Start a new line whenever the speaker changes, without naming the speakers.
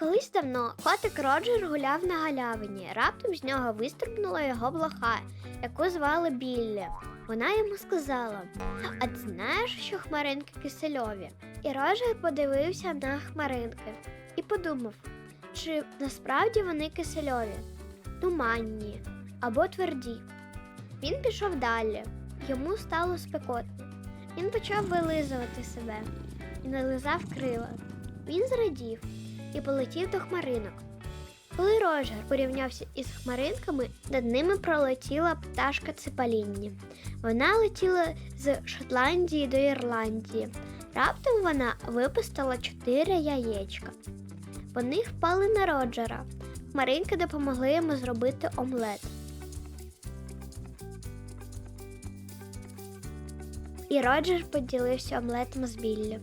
Колись давно котик Роджер гуляв на галявині. Раптом з нього вистрибнула його блоха, яку звали Біллі. Вона йому сказала: А ти знаєш, що хмаринки кисельові? І Роджер подивився на хмаринки і подумав, чи насправді вони кисельові, туманні або тверді. Він пішов далі. Йому стало спекотно. Він почав вилизувати себе і нализав крила. Він зрадів і полетів до хмаринок. Коли Рожер порівнявся із хмаринками, над ними пролетіла пташка Ципалінні. Вона летіла з Шотландії до Ірландії. Раптом вона випустила чотири яєчка. Вони впали на Роджера. Хмаринки допомогли йому зробити омлет. І Роджер поділився омлетом з Біллі.